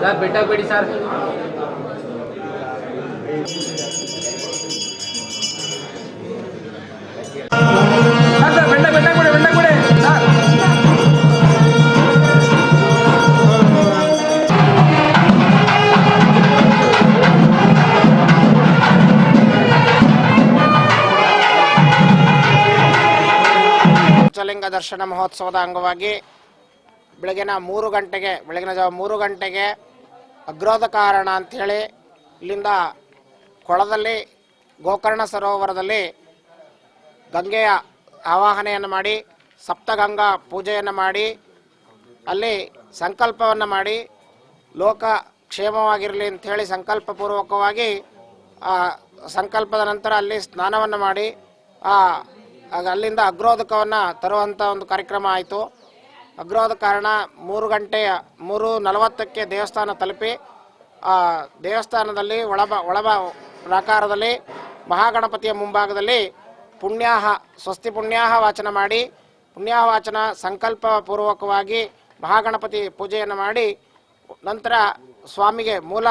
Sir ಬೆಟ್ಟ sir sir Panchalinga ದರ್ಶನ ಮಹೋತ್ಸವದ ಅಂಗವಾಗಿ ಬೆಳಗಿನ ಮೂರು ಗಂಟೆಗೆ, ಬೆಳಗಿನ ಜಾವ ಮೂರು ಗಂಟೆಗೆ ಅಗ್ರೋಧ ಕಾರಣ ಅಂಥೇಳಿ ಇಲ್ಲಿಂದ ಕೊಳದಲ್ಲಿ ಗೋಕರ್ಣ ಸರೋವರದಲ್ಲಿ ಗಂಗೆಯ ಆವಾಹನೆಯನ್ನು ಮಾಡಿ, ಸಪ್ತಗಂಗಾ ಪೂಜೆಯನ್ನು ಮಾಡಿ, ಅಲ್ಲಿ ಸಂಕಲ್ಪವನ್ನು ಮಾಡಿ, ಲೋಕ ಕ್ಷೇಮವಾಗಿರಲಿ ಅಂಥೇಳಿ ಸಂಕಲ್ಪಪೂರ್ವಕವಾಗಿ ಆ ಸಂಕಲ್ಪದ ನಂತರ ಅಲ್ಲಿ ಸ್ನಾನವನ್ನು ಮಾಡಿ, ಆ ಆಗ ಅಲ್ಲಿಂದ ಅಗ್ರೋದಕವನ್ನು ತರುವಂಥ ಒಂದು ಕಾರ್ಯಕ್ರಮ ಆಯಿತು. ಅಗ್ರೋದ ಕಾರಣ ಮೂರು ಗಂಟೆ, ಮೂರು ನಲವತ್ತಕ್ಕೆ ದೇವಸ್ಥಾನ ತಲುಪಿ, ಆ ದೇವಸ್ಥಾನದಲ್ಲಿ ಒಳಬ ಒಳಬ ಪ್ರಾಕಾರದಲ್ಲಿ ಮಹಾಗಣಪತಿಯ ಮುಂಭಾಗದಲ್ಲಿ ಪುಣ್ಯಾಹ, ಸ್ವಸ್ತಿ ಪುಣ್ಯಾಹ ವಾಚನ ಮಾಡಿ, ಪುಣ್ಯಾಹ ವಾಚನ ಸಂಕಲ್ಪ ಪೂರ್ವಕವಾಗಿ ಮಹಾಗಣಪತಿ ಪೂಜೆಯನ್ನು ಮಾಡಿ, ನಂತರ ಸ್ವಾಮಿಗೆ ಮೂಲ